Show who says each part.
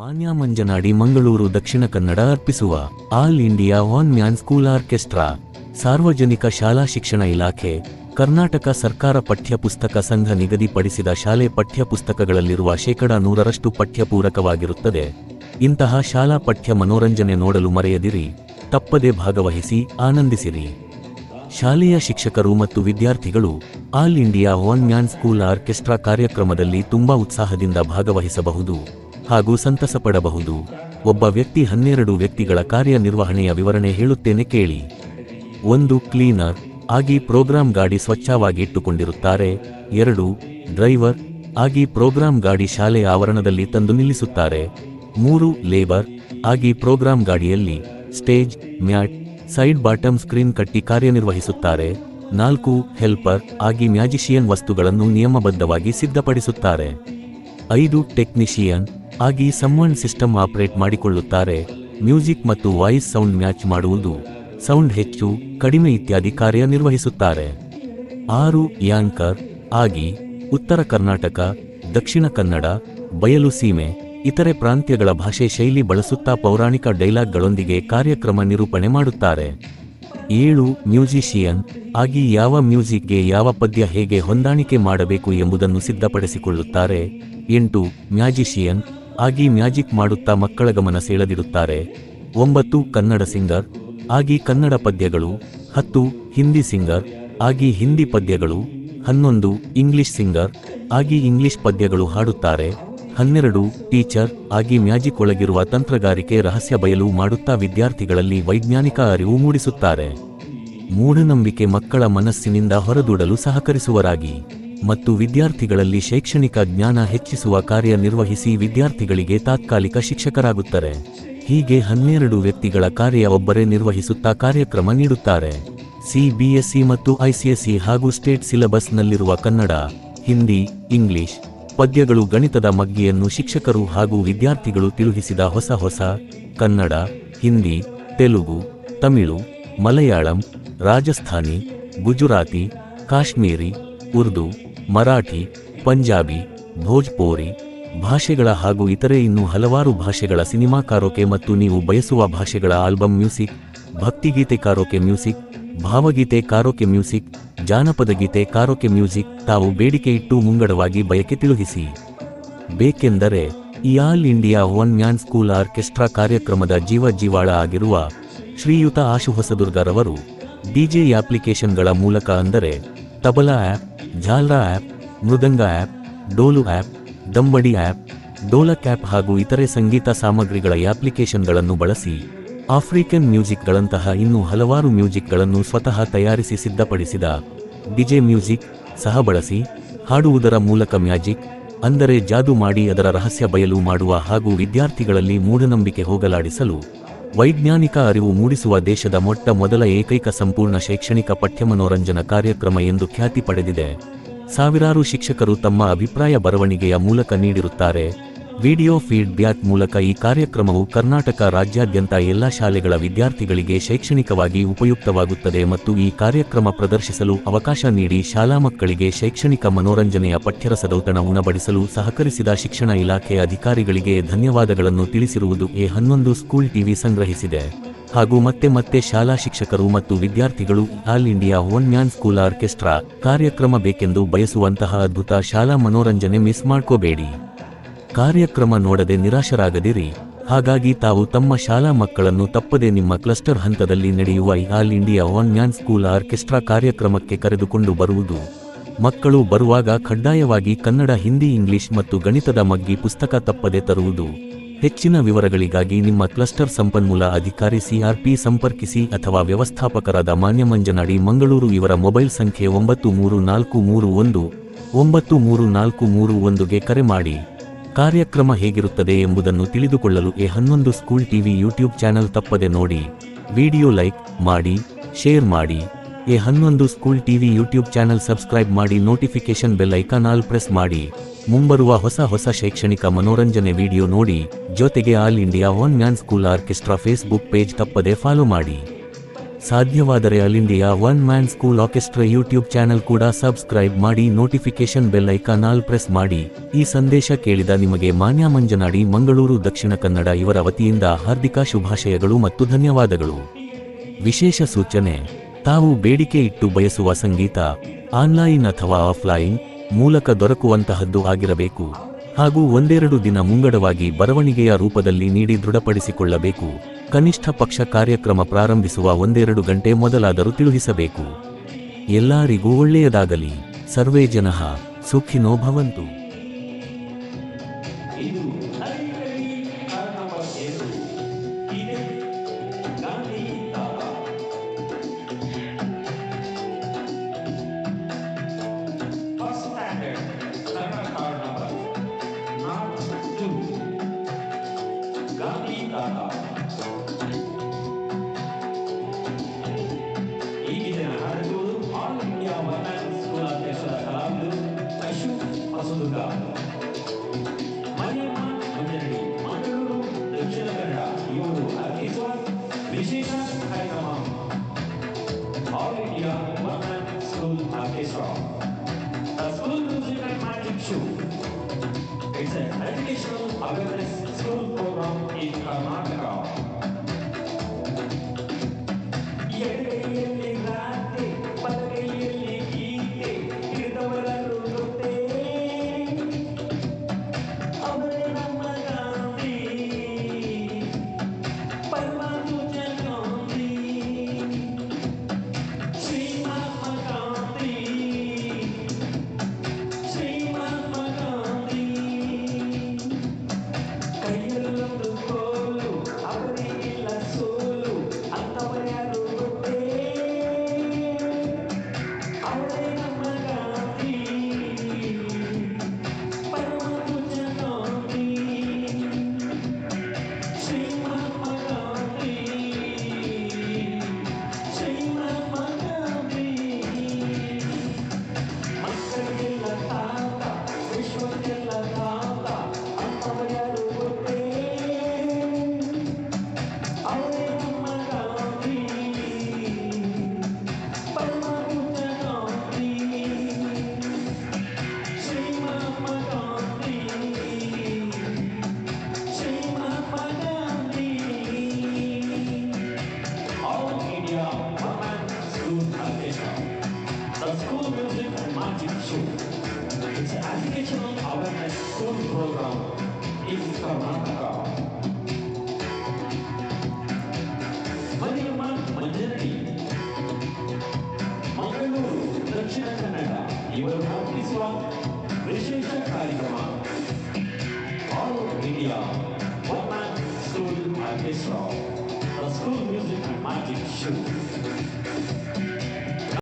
Speaker 1: ಮಾನ್ಯ ಮಂಜನಾಡಿ ಮಂಗಳೂರು ದಕ್ಷಿಣ ಕನ್ನಡ ಅರ್ಪಿಸುವ all India one man school orchestra, ಸಾರ್ವಜನಿಕ ಶಾಲಾ ಶಿಕ್ಷಣ ಇಲಾಖೆ, ಕರ್ನಾಟಕ ಸರ್ಕಾರ ಪಠ್ಯಪುಸ್ತಕ ಸಂಘ ನಿಗದಿಪಡಿಸಿದ ಶಾಲೆ ಪಠ್ಯಪುಸ್ತಕಗಳಲ್ಲಿರುವ ಶೇಕಡಾ ನೂರರಷ್ಟು ಪಠ್ಯ ಪೂರಕವಾಗಿರುತ್ತದೆ ಇಂತಹ ಶಾಲಾ ಪಠ್ಯ ಮನೋರಂಜನೆ ನೋಡಲು ಮರೆಯದಿರಿ, ತಪ್ಪದೆ ಭಾಗವಹಿಸಿ ಆನಂದಿಸಿರಿ. ಶಾಲೆಯ ಶಿಕ್ಷಕರು ಮತ್ತು ವಿದ್ಯಾರ್ಥಿಗಳು all India one man school orchestra ಕಾರ್ಯಕ್ರಮದಲ್ಲಿ ತುಂಬಾ ಉತ್ಸಾಹದಿಂದ ಭಾಗವಹಿಸಬಹುದು. ಹಾಗೂ ಸಂತಸ ಪಡಬಹುದು. ಒಬ್ಬ ವ್ಯಕ್ತಿ ಹನ್ನೆರಡು ವ್ಯಕ್ತಿಗಳ ಕಾರ್ಯನಿರ್ವಹಣೆಯ ವಿವರಣೆ ಹೇಳುತ್ತೇನೆ ಕೇಳಿ. ಒಂದು ಕ್ಲೀನರ್ ಆಗಿ ಪ್ರೋಗ್ರಾಂ ಗಾಡಿ ಸ್ವಚ್ಛವಾಗಿ ಇಟ್ಟುಕೊಂಡಿರುತ್ತಾರೆ. ಎರಡು, ಡ್ರೈವರ್ ಆಗಿ ಪ್ರೋಗ್ರಾಂ ಗಾಡಿ ಶಾಲೆಯ ಆವರಣದಲ್ಲಿ ತಂದು ನಿಲ್ಲಿಸುತ್ತಾರೆ. ಮೂರು, ಲೇಬರ್ ಆಗಿ ಪ್ರೋಗ್ರಾಂ ಗಾಡಿಯಲ್ಲಿ stage, mat, side bottom screen ಕಟ್ಟಿ ಕಾರ್ಯನಿರ್ವಹಿಸುತ್ತಾರೆ. ನಾಲ್ಕು, ಹೆಲ್ಪರ್ ಆಗಿ ಮ್ಯಾಜಿಷಿಯನ್ ವಸ್ತುಗಳನ್ನು ನಿಯಮಬದ್ಧವಾಗಿ ಸಿದ್ಧಪಡಿಸುತ್ತಾರೆ. ಐದು, ಟೆಕ್ನಿಷಿಯನ್ ಆಗಿ ಸಮ್ವನ್ ಸಿಸ್ಟಮ್ ಆಪರೇಟ್ ಮಾಡಿಕೊಳ್ಳುತ್ತಾರೆ. ಮ್ಯೂಸಿಕ್ ಮತ್ತು ವಾಯ್ಸ್ ಸೌಂಡ್ ಮ್ಯಾಚ್ ಮಾಡುವುದು. ಸೌಂಡ್ ಹೆಚ್ಚು, ಕಡಿಮೆ ಇತ್ಯಾದಿ ಕಾರ್ಯನಿರ್ವಹಿಸುತ್ತಾರೆ ಆರು ಯಾಂಕರ್ ಆಗಿ ಉತ್ತರ ಕರ್ನಾಟಕ, ದಕ್ಷಿಣ ಕನ್ನಡ, ಬಯಲು ಸೀಮೆ, ಇತರೆ ಪ್ರಾಂತ್ಯಗಳ ಭಾಷೆ ಶೈಲಿ ಬಳಸುತ್ತಾ ಪೌರಾಣಿಕ ಡೈಲಾಗ್ಗಳೊಂದಿಗೆ ಕಾರ್ಯಕ್ರಮ ನಿರೂಪಣೆ ಮಾಡುತ್ತಾರೆ. ಏಳು ಮ್ಯೂಸಿಷಿಯನ್ ಆಗಿ ಯಾವ ಮ್ಯೂಸಿಕ್ಗೆ ಯಾವ ಪದ್ಯ ಹೇಗೆ ಹೊಂದಾಣಿಕೆ ಮಾಡಬೇಕು ಎಂಬುದನ್ನು ಸಿದ್ಧಪಡಿಸಿಕೊಳ್ಳುತ್ತಾರೆ. ಎಂಟು ಮ್ಯಾಜಿಷಿಯನ್ ಆಗಿ ಮ್ಯಾಜಿಕ್ ಮಾಡುತ್ತಾ ಮಕ್ಕಳ ಗಮನ ಸೆಳೆದಿರುತ್ತಾರೆ ಒಂಬತ್ತು, ಕನ್ನಡ ಸಿಂಗರ್, ಆಗಿ ಕನ್ನಡ ಪದ್ಯಗಳು, ಹತ್ತು, ಹಿಂದಿ ಸಿಂಗರ್, ಆಗಿ ಹಿಂದಿ ಪದ್ಯಗಳು, ಹನ್ನೊಂದು, ಇಂಗ್ಲಿಷ್ ಸಿಂಗರ್, ಆಗಿ ಇಂಗ್ಲಿಷ್ ಪದ್ಯಗಳು ಹಾಡುತ್ತಾರೆ. ಹನ್ನೆರಡು, ಟೀಚರ್, ಆಗಿ ಮ್ಯಾಜಿಕ್ ಒಳಗಿರುವ ತಂತ್ರಗಾರಿಕೆ ರಹಸ್ಯ ಬಯಲು ಮಾಡುತ್ತಾ ವಿದ್ಯಾರ್ಥಿಗಳಲ್ಲಿ ವೈಜ್ಞಾನಿಕ ಅರಿವು ಮೂಡಿಸುತ್ತಾರೆ. ಮೂಢನಂಬಿಕೆ ಮಕ್ಕಳ ಮನಸ್ಸಿನಿಂದ ಹೊರದೂಡಲು ಸಹಕರಿಸುವರಾಗಿ. ಮತ್ತು ವಿದ್ಯಾರ್ಥಿಗಳಲ್ಲಿ ಶೈಕ್ಷಣಿಕ ಜ್ಞಾನ ಹೆಚ್ಚಿಸುವ ಕಾರ್ಯ ನಿರ್ವಹಿಸಿ ವಿದ್ಯಾರ್ಥಿಗಳಿಗೆ ತಾತ್ಕಾಲಿಕ ಶಿಕ್ಷಕರಾಗುತ್ತಾರೆ. ಹೀಗೆ ಹನ್ನೆರಡು ವ್ಯಕ್ತಿಗಳ ಕಾರ್ಯ ಒಬ್ಬರೇ ನಿರ್ವಹಿಸುತ್ತಾ ಕಾರ್ಯಕ್ರಮ ನೀಡುತ್ತಾರೆ. ಸಿಬಿಎಸ್ಇ ಮತ್ತು ಐಸಿಎಸ್ಇ ಹಾಗೂ ಸ್ಟೇಟ್ ಸಿಲೆಬಸ್ನಲ್ಲಿರುವ ಕನ್ನಡ, ಹಿಂದಿ, ಇಂಗ್ಲಿಷ್ ಪದ್ಯಗಳು ಗಣಿತದ ಮಗ್ಗಿಯನ್ನು ಶಿಕ್ಷಕರು ಹಾಗೂ ವಿದ್ಯಾರ್ಥಿಗಳು ತಿಳುಹಿಸಿದ ಹೊಸ ಹೊಸ ಕನ್ನಡ, ಹಿಂದಿ, ತೆಲುಗು, ತಮಿಳು, ಮಲಯಾಳಂ, ರಾಜಸ್ಥಾನಿ, ಗುಜರಾತಿ, ಕಾಶ್ಮೀರಿ, ಉರ್ದು ಮರಾಠಿ, ಪಂಜಾಬಿ, ಭೋಜ್ಪೋರಿ ಭಾಷೆಗಳ ಹಾಗೂ ಇತರೆ ಇನ್ನೂ ಹಲವಾರು ಭಾಷೆಗಳ ಸಿನಿಮಾ ಕಾರೋಕೆ ಮತ್ತು ನೀವು ಬಯಸುವ ಭಾಷೆಗಳ ಆಲ್ಬಮ್ ಮ್ಯೂಸಿಕ್, ಭಕ್ತಿಗೀತೆ ಕಾರೋಕೆ ಮ್ಯೂಸಿಕ್, ಭಾವಗೀತೆ ಕಾರೋಕೆ ಮ್ಯೂಸಿಕ್, ಜಾನಪದ ಗೀತೆ ಕಾರೋಕೆ ಮ್ಯೂಸಿಕ್ ತಾವು ಬೇಡಿಕೆ ಇಟ್ಟು ಮುಂಗಡವಾಗಿ ಬಯಕೆ ತಿಳುಹಿಸಿ. ಬೇಕೆಂದರೆ ಈ all India one man school orchestra ಕಾರ್ಯಕ್ರಮದ ಜೀವ ಜೀವಾಳ ಆಗಿರುವ ಶ್ರೀಯುತ ಆಶು ಹೊಸದುರ್ಗರವರು ಡಿಜೆ ಅಪ್ಲಿಕೇಶನ್ಗಳ ಮೂಲಕ ಅಂದರೆ ತಬಲಾ ಆ್ಯಪ್ ಝಾಲ್ರಾ ಆ್ಯಪ್, ಮೃದಂಗ ಆ್ಯಪ್, ಡೋಲು ಆ್ಯಪ್, ದಂಬಡಿ ಆ್ಯಪ್ ಡೋಲಕ್ ಆ್ಯಪ್ ಹಾಗೂ ಇತರೆ ಸಂಗೀತ ಸಾಮಗ್ರಿಗಳ ಆಪ್ಲಿಕೇಶನ್ಗಳನ್ನು ಬಳಸಿ ಆಫ್ರಿಕನ್ ಮ್ಯೂಸಿಕ್ಗಳಂತಹ ಇನ್ನೂ ಹಲವಾರು ಮ್ಯೂಸಿಕ್ಗಳನ್ನು ಸ್ವತಃ ತಯಾರಿಸಿ ಸಿದ್ಧಪಡಿಸಿದ ಡಿಜೆ ಮ್ಯೂಸಿಕ್ ಸಹ ಬಳಸಿ ಹಾಡುವುದರ ಮೂಲಕ ಮ್ಯಾಜಿಕ್, ಅಂದರೆ ಜಾದು ಮಾಡಿ ಅದರ ರಹಸ್ಯ ಬಯಲು ಮಾಡುವ ಹಾಗೂ ವಿದ್ಯಾರ್ಥಿಗಳಲ್ಲಿ ಮೂಢನಂಬಿಕೆ ಹೋಗಲಾಡಿಸಲು ವೈಜ್ಞಾನಿಕ ಅರಿವು ಮೂಡಿಸುವ ದೇಶದ ಮೊಟ್ಟ ಮೊದಲ ಏಕೈಕ ಸಂಪೂರ್ಣ ಶೈಕ್ಷಣಿಕ ಪಠ್ಯಮನೋರಂಜನಾ ಕಾರ್ಯಕ್ರಮ ಎಂದು ಖ್ಯಾತಿ ಪಡೆದಿದೆ. ಸಾವಿರಾರು ಶಿಕ್ಷಕರು ತಮ್ಮ ಅಭಿಪ್ರಾಯ ಬರವಣಿಗೆಯ ಮೂಲಕ ನೀಡಿರುತ್ತಾರೆ. ವಿಡಿಯೋ ಫೀಡ್ ಬ್ಯಾಕ್ ಮೂಲಕ ಈ ಕಾರ್ಯಕ್ರಮವು ಕರ್ನಾಟಕ ರಾಜ್ಯಾದ್ಯಂತ ಎಲ್ಲ ಶಾಲೆಗಳ ವಿದ್ಯಾರ್ಥಿಗಳಿಗೆ ಶೈಕ್ಷಣಿಕವಾಗಿ ಉಪಯುಕ್ತವಾಗುತ್ತದೆ ಮತ್ತು ಈ ಕಾರ್ಯಕ್ರಮ ಪ್ರದರ್ಶಿಸಲು ಅವಕಾಶ ನೀಡಿ ಶಾಲಾ ಮಕ್ಕಳಿಗೆ ಶೈಕ್ಷಣಿಕ ಮನೋರಂಜನೆಯ ಪಠ್ಯರಸದೌತಣ ಉಣಬಡಿಸಲು ಸಹಕರಿಸಿದ ಶಿಕ್ಷಣ ಇಲಾಖೆ ಅಧಿಕಾರಿಗಳಿಗೆ ಧನ್ಯವಾದಗಳನ್ನು ತಿಳಿಸಿರುವುದು ಎ ಹನ್ನೊಂದು ಸ್ಕೂಲ್ ಟಿವಿ ಸಂಗ್ರಹಿಸಿದೆ. ಹಾಗೂ ಮತ್ತೆ ಮತ್ತೆ ಶಾಲಾ ಶಿಕ್ಷಕರು ಮತ್ತು ವಿದ್ಯಾರ್ಥಿಗಳು all India one man school orchestra ಕಾರ್ಯಕ್ರಮ ಬೇಕೆಂದು ಬಯಸುವಂತಹ ಅದ್ಭುತ ಶಾಲಾ ಮನೋರಂಜನೆ ಮಿಸ್ ಮಾಡ್ಕೋಬೇಡಿ. ಕಾರ್ಯಕ್ರಮ ನೋಡದೆ ನಿರಾಶರಾಗದಿರಿ. ಹಾಗಾಗಿ ತಾವು ತಮ್ಮ ಶಾಲಾ ಮಕ್ಕಳನ್ನು ತಪ್ಪದೆ ನಿಮ್ಮ ಕ್ಲಸ್ಟರ್ ಹಂತದಲ್ಲಿ ನಡೆಯುವ all India one man school orchestra ಕಾರ್ಯಕ್ರಮಕ್ಕೆ ಕರೆದುಕೊಂಡು ಬರುವುದು. ಮಕ್ಕಳು ಬರುವಾಗ ಕಡ್ಡಾಯವಾಗಿ ಕನ್ನಡ, ಹಿಂದಿ, ಇಂಗ್ಲಿಷ್ ಮತ್ತು ಗಣಿತದ ಮಗ್ಗಿ ಪುಸ್ತಕ ತಪ್ಪದೆ ತರುವುದು. ಹೆಚ್ಚಿನ ವಿವರಗಳಿಗಾಗಿ ನಿಮ್ಮ ಕ್ಲಸ್ಟರ್ ಸಂಪನ್ಮೂಲ ಅಧಿಕಾರಿ ಸಿಆರ್ಪಿ ಸಂಪರ್ಕಿಸಿ ಅಥವಾ ವ್ಯವಸ್ಥಾಪಕರಾದ ಮಾನ್ಯಮಂಜನಾಡಿ ಮಂಗಳೂರು ಇವರ ಮೊಬೈಲ್ ಸಂಖ್ಯೆ ಒಂಬತ್ತು ಮೂರು ನಾಲ್ಕು ಮೂರು ಒಂದು, ಒಂಬತ್ತು ಮೂರು ನಾಲ್ಕು ಮೂರು ಒಂದುಗೆ ಕರೆ ಮಾಡಿ. ಕಾರ್ಯಕ್ರಮ ಹೇಗಿರುತ್ತದೆ ಎಂಬುದನ್ನು ತಿಳಿದುಕೊಳ್ಳಲು ಎ ಹನ್ನೊಂದು ಸ್ಕೂಲ್ ಟಿವಿ ಯೂಟ್ಯೂಬ್ ಚಾನೆಲ್ ತಪ್ಪದೆ ನೋಡಿ, ವಿಡಿಯೋ ಲೈಕ್ ಮಾಡಿ, ಶೇರ್ ಮಾಡಿ. ಎ ಹನ್ನೊಂದು school TV YouTube channel subscribe ಮಾಡಿ notification bell icon all press ಮಾಡಿ. ಮುಂಬರುವ ಹೊಸ ಹೊಸ ಶೈಕ್ಷಣಿಕ ಮನೋರಂಜನೆ ವಿಡಿಯೋ ನೋಡಿ, ಜೊತೆಗೆ all India one man school orchestra Facebook page ತಪ್ಪದೆ ಫಾಲೋ ಮಾಡಿ. ಸಾಧ್ಯವಾದರೆ all India one man school orchestra YouTube channel ಕೂಡ ಸಬ್ಸ್ಕ್ರೈಬ್ ಮಾಡಿ notification bell icon all press ಮಾಡಿ. ಈ ಸಂದೇಶ ಕೇಳಿದ ನಿಮಗೆ ಮಾನ್ಯ ಮಂಜನಾಡಿ, ಮಂಗಳೂರು, ದಕ್ಷಿಣ ಕನ್ನಡ ಇವರ ವತಿಯಿಂದ ಹಾರ್ದಿಕ ಶುಭಾಶಯಗಳು ಮತ್ತು ಧನ್ಯವಾದಗಳು. ವಿಶೇಷ ಸೂಚನೆ, ತಾವು ಬೇಡಿಕೆ ಇಟ್ಟು ಬಯಸುವ ಸಂಗೀತ, ಆನ್ಲೈನ್ ಅಥವಾ ಆಫ್ಲೈನ್ ಮೂಲಕ ದೊರಕುವಂತಹದ್ದು ಆಗಿರಬೇಕು. ಹಾಗೂ ಒಂದೆರಡು ದಿನ ಮುಂಗಡವಾಗಿ ಬರವಣಿಗೆಯ ರೂಪದಲ್ಲಿ ನೀಡಿ ದೃಢಪಡಿಸಿಕೊಳ್ಳಬೇಕು. ಕನಿಷ್ಠ ಪಕ್ಷ ಕಾರ್ಯಕ್ರಮ ಪ್ರಾರಂಭಿಸುವ ಒಂದೆರಡು ಗಂಟೆ ಮೊದಲಾದರೂ ತಿಳಿಸಬೇಕು ಎಲ್ಲರಿಗೂ ಒಳ್ಳೆಯದಾಗಲಿ. ಸರ್ವೇ ಜನಃ ಸುಖಿನೋ ಭವಂತು.
Speaker 2: All India Women School Orchestra. The school music and magic show. It's an educational awareness school program in Karnataka. Awareness school program in Karnataka. Mariyamma ಮಂಜನಡಿ Mangaluru Dakshina Kannada ಇವರು ಅರ್ಪಿಸುವ ವಿಶೇಷ ಕಾರ್ಯಕ್ರಮ all India one man school orchestra the school music and magic show